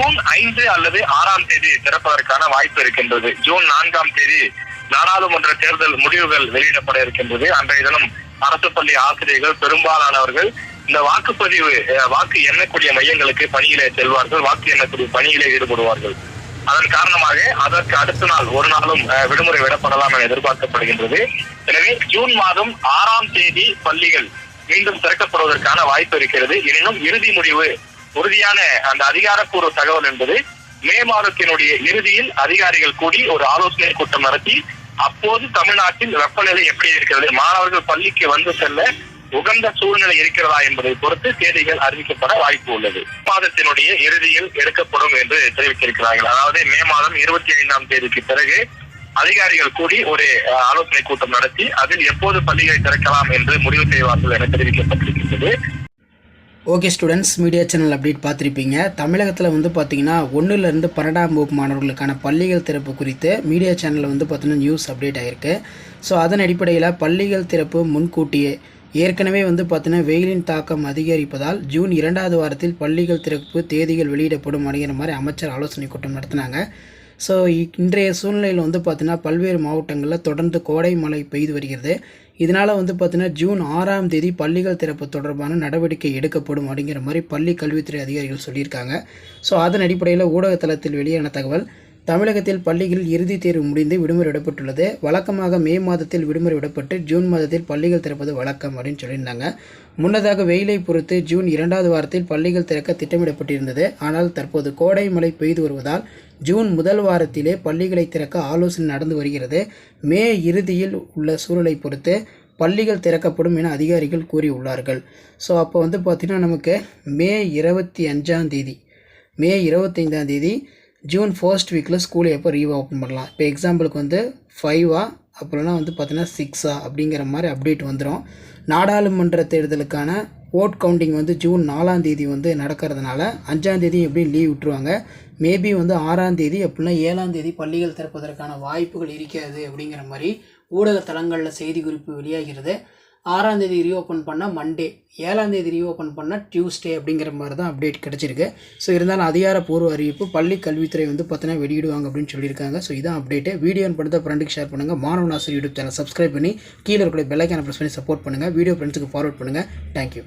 June ஐந்து அல்லது ஆறாம் தேதி திறப்பதற்கான வாய்ப்பு இருக்கின்றது. ஜூன் நான்காம் தேதி நாடாளுமன்ற தேர்தல் முடிவுகள் வெளியிடப்பட இருக்கின்றது. அன்றைய தினம் அரசு பள்ளி ஆசிரியர்கள் பெரும்பாலானவர்கள் இந்த வாக்குப்பதிவு வாக்கு எண்ணக்கூடிய மையங்களுக்கு பணியிலே செல்வார்கள். வாக்கு எண்ணக்கூடிய பணியிலே ஈடுபடுவார்கள். அதன் காரணமாக அதற்கு அடுத்த நாள் ஒரு நாளும் விடுமுறை விடப்படலாம் என எதிர்பார்க்கப்படுகின்றது. எனவே ஜூன் மாதம் ஆறாம் தேதி பள்ளிகள் மீண்டும் திறக்கப்படுவதற்கான வாய்ப்பு இருக்கிறது. எனினும் இறுதி முடிவு உறுதியான அந்த அதிகாரப்பூர்வ தகவல் என்பது மே மாதத்தினுடைய இறுதியில் அதிகாரிகள் கூடி ஒரு ஆலோசனை கூட்டம் நடத்தி அப்போது தமிழ்நாட்டில் வெப்பநிலை எப்படி இருக்கிறது மாணவர்கள் பள்ளிக்கு வந்து செல்ல உகந்த சூழ்நிலை இருக்கிறதா என்பதை பொறுத்து தேதிகள் அறிவிக்கப்பட வாய்ப்பு உள்ளது. மாதத்தினுடைய இறுதியில் எடுக்கப்படும் என்று தெரிவித்திருக்கிறார்கள். அதாவது மே மாதம் இருபத்தி ஐந்தாம் தேதிக்கு பிறகு அதிகாரிகள் கூடி ஒரு ஆலோசனை கூட்டம் நடத்தி அதில் எப்போது பள்ளிகளை திறக்கலாம் என்று முடிவு செய்வார்கள் என தெரிவிக்கப்பட்டிருக்கின்றது. Okay students media channel update பார்த்துருப்பீங்க. தமிழகத்தில் வந்து பார்த்தீங்கன்னா ஒன்றுலேருந்து பன்னெண்டாம் வகுப்பு மாணவர்களுக்கான பள்ளிகள் திறப்பு குறித்து மீடியா சேனலில் வந்து பார்த்தீங்கன்னா நியூஸ் அப்டேட் ஆகிருக்கு ஸோ அதன் அடிப்படையில் பள்ளிகள் திறப்பு முன்கூட்டியே ஏற்கனவே வந்து பார்த்தீங்கன்னா வெயிலின் தாக்கம் அதிகரிப்பதால் ஜூன் இரண்டாவது வாரத்தில் பள்ளிகள் திறப்பு தேதிகள் வெளியிடப்படும் அப்படிங்கிற மாதிரி அமைச்சர் ஆலோசனை கூட்டம் நடத்தினாங்க. ஸோ இன்றைய சூழ்நிலையில் வந்து பார்த்திங்கன்னா பல்வேறு மாவட்டங்களில் தொடர்ந்து கோடை மழை பெய்து வருகிறது. இதனால் வந்து பார்த்திங்கன்னா ஜூன் ஆறாம் தேதி பள்ளிகள் திறப்பு தொடர்பான நடவடிக்கை எடுக்கப்படும் அப்படிங்கிற மாதிரி பள்ளி கல்வித்துறை அதிகாரிகள் சொல்லியிருக்காங்க. ஸோ அதன் அடிப்படையில் ஊடகத்தளத்தில் வெளியான தகவல் தமிழகத்தில் பள்ளிகள் இறுதித் தேர்வு முடிந்து விடுமுறை விடப்பட்டுள்ளது. வழக்கமாக மே மாதத்தில் விடுமுறை விடப்பட்டு ஜூன் மாதத்தில் பள்ளிகள் திறப்பது வழக்கம் அப்படின்னு சொல்லியிருந்தாங்க. முன்னதாக வெயிலை பொறுத்து ஜூன் இரண்டாவது வாரத்தில் பள்ளிகள் திறக்க திட்டமிடப்பட்டிருந்தது. ஆனால் தற்போது கோடை மழை பெய்து வருவதால் ஜூன் முதல் வாரத்திலே பள்ளிகளை திறக்க ஆலோசனை நடந்து வருகிறது. மே இறுதியில் உள்ள சூழலை பொறுத்து பள்ளிகள் திறக்கப்படும் என அதிகாரிகள் கூறியுள்ளார்கள். ஸோ அப்போ வந்து பார்த்திங்கன்னா நமக்கு மே இருபத்தி அஞ்சாம் தேதி மே இருபத்தைந்தாம் தேதி ஜூன் ஃபர்ஸ்ட் வீக்கில் ஸ்கூலை எப்போ ரீஓப்பன் பண்ணலாம். இப்போ எக்ஸாம்பிளுக்கு வந்து ஃபைவா அப்புறம்னா வந்து பார்த்தீங்கன்னா சிக்ஸா அப்படிங்கிற மாதிரி அப்டேட் வந்துடும் நாடாளுமன்ற தேர்தலுக்கான ஓட் கவுண்டிங் வந்து ஜூன் நாலாம் தேதி வந்து நடக்கிறதுனால அஞ்சாம் தேதி எப்படியும் லீவ் விட்டுருவாங்க. மேபி வந்து ஆறாம் தேதி அப்படின்னா ஏழாம் தேதி பள்ளிகள் திறப்பதற்கான வாய்ப்புகள் இருக்கிறது அப்படிங்கிற மாதிரி ஊடக தளங்களில் செய்தி குறிப்பு வெளியாகிறது. ஆறாம் தேதி ரீஓப்பன் பண்ணால் மண்டே ஏழாம் தேதி ரீஓப்பன் பண்ணால் டியூஸ்டே அப்படிங்கிற மாதிரி தான் அப்டேட் கிடச்சிருக்கு. ஸோ இருந்தாலும் அதிகாரப்பூர்வ அறிவிப்பு பள்ளி கல்வித்துறை வந்து பார்த்தீங்கன்னா வெளியிடுவாங்க அப்படின்னு சொல்லியிருக்காங்க. ஸோ இதான் அப்டேட்டு வீடியோ படுத்த ஃப்ரெண்டுக்கு ஷேர் பண்ணுங்கள் மாணவன் ஆசிரியர் யூடியூப் சேனல் சப்ஸ்கிரைப் பண்ணி கீழே இருக்கிற பெல்லைக்கான ப்ரெஸ் பண்ணி சப்போர்ட் பண்ணுங்கள் வீடியோ ஃப்ரெண்ட்ஸுக்கு ஃபார்வர்ட் பண்ணுங்கள் தேங்க்யூ